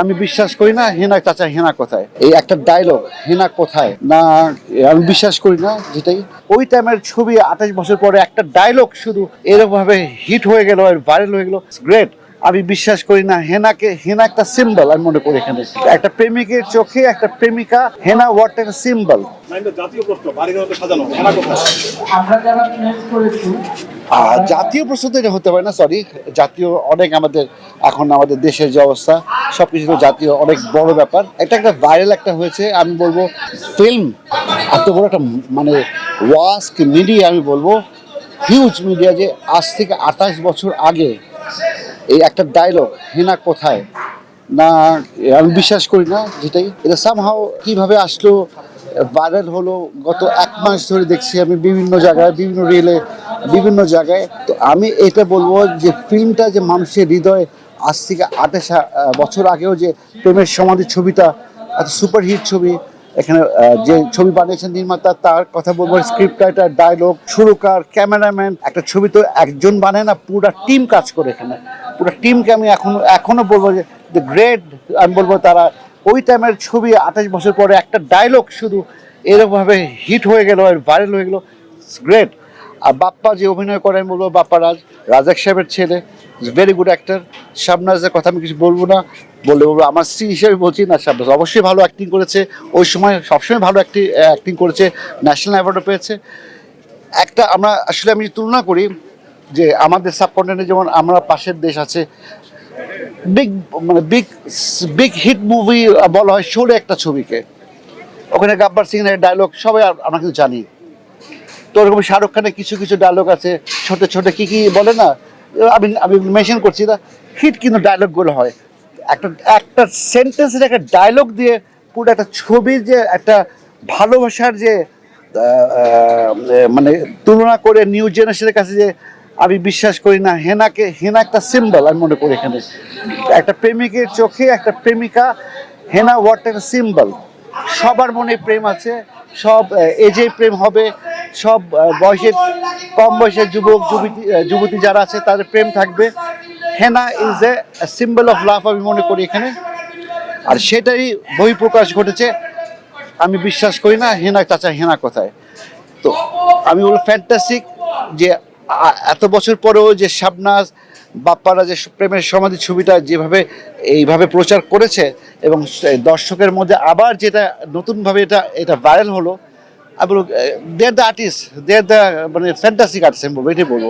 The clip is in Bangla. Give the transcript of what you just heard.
আমি বিশ্বাস করি না হেনা চাচা হেনা কোথায়? এই একটা ডায়লগ হেনা কোথায়? না আমি বিশ্বাস করি না যেটাই। ওই টাইমের ছবি আঠাশ বছর পরে একটা ডায়লগ শুধু এরকম ভাবে হিট হয়ে গেল আর ভাইরাল হয়ে গেল। গ্রেট আমি বিশ্বাস করি না হেনাকে হেনা একটা সিম্বল আমি মনে করি এখানে। একটা প্রেমিকের চোখে একটা প্রেমিকা হেনা ওয়ার্ড একটা সিম্বল জাতীয় প্রশ্ন তো এটা হতে পারে না সরি জাতীয় অনেক আমাদের এখন আমাদের দেশের যে অবস্থা সব কিছু তো জাতীয়, অনেক বড় ব্যাপার। এটা একটা ভাইরাল একটা হয়েছে, আমি বলব ফিল্ম এত বড় একটা মানে ওয়াস্ক মিডিয়া আমি বলব হিউজ মিডিয়া যে আজ থেকে আঠাশ বছর আগে এই একটা ডায়লগ হেনা কোথায়? না, আমি বিশ্বাস করি না যেটাই। এটা সামহাও কীভাবে আসলো ভাইরাল হলো, গত এক মাস ধরে দেখছি আমি বিভিন্ন জায়গায়, বিভিন্ন রিলে বিভিন্ন জায়গায়। তো আমি এটা বলব যে ফিল্মটা যে মানুষের হৃদয়ে আজ থেকে আঠাশ বছর আগেও যে প্রেমের সমাধি ছবিটা, এত সুপারহিট ছবি, এখানে যে ছবি বানিয়েছেন নির্মাতা, তার কথা বলব স্ক্রিপ্ট রাইটার ডায়লগ সুরকার ক্যামেরাম্যান একটা ছবি তো একজন বানায় না, পুরো টিম কাজ করে এখানে। পুরো টিমকে আমি এখন, এখনও বলব যে দ্য গ্রেট আমি বলব তারা, ওই টাইমের ছবি আঠাশ বছর পরে একটা ডায়লগ শুধু এরকমভাবে হিট হয়ে গেল ভাইরাল হয়ে গেল গ্রেট আর বাপ্পা যে অভিনয় করে, আমি বলব বাপ্পা রাজ, রাজাক সাহেবের ছেলে ভেরি গুড অ্যাক্টার শাবনাজের কথা আমি কিছু বলব না, বললে বলব আমার স্ত্রী হিসেবে বলছি না, শাবনাজ অবশ্যই ভালো অ্যাক্টিং করেছে। ওই সময় সবসময় ভালো অ্যাক্টিং অ্যাক্টিং করেছে ন্যাশনাল অ্যাওয়ার্ডও পেয়েছে। একটা আমরা আসলে আমি তুলনা করি যে আমাদের সাবকন্টিনেন্টে যেমন আমরা পাশের দেশ আছে বিগ মানে বিগ বিগ হিট মুভি বলা হয় শোলে একটা ছবিকে। ওখানে গাব্বার সিং ডায়লগ সবাই আমরা কিন্তু জানি। তো ওরকম শাহরুখ খানের কিছু কিছু ডায়লগ আছে, ছোট ছোট, কি কি বলে না? আমি আমি মেনশন করছি না। হিট কিন্তু ডায়লগগুলো হয়। একটা একটা সেন্টেন্সের একটা ডায়লগ দিয়ে পুরো একটা ছবির যে একটা ভালোবাসার যে মানে তুলনা করে নিউ জেনারেশনের কাছে যে আমি বিশ্বাস করি না, হেনাকে, হেনা একটা সিম্বল আমি মনে করি এখানে। একটা প্রেমিকের চোখে একটা প্রেমিকা, হেনা ওয়ার্ডটা একটা সিম্বল সবার মনে প্রেম আছে, সব এজে প্রেম হবে সব বয়সের, কম বয়সের যুবক, যুবতী যুবতী যারা আছে, তাদের প্রেম থাকবে। Henna is a symbol of love আমি মনে করি এখানে। আর সেটাই বহিঃপ্রকাশ ঘটেছে। আমি বিশ্বাস করি না, হেনা চাচা, হেনা কোথায়? তো আমি বলব ফ্যান্টাসিক যে এত বছর পরেও যে শাবনাজ, বাপ্পারা যে প্রেমের সমাধি ছবিটা যেভাবে, এইভাবে প্রচার করেছে, এবং দর্শকের মধ্যে আবার যেটা নতুনভাবে এটা এটা ভাইরাল হলো আমি বলব they are the artist there are the মানে ফ্যান্টাসিক আর্টিস্ট আমি বলব, এটাই বলব।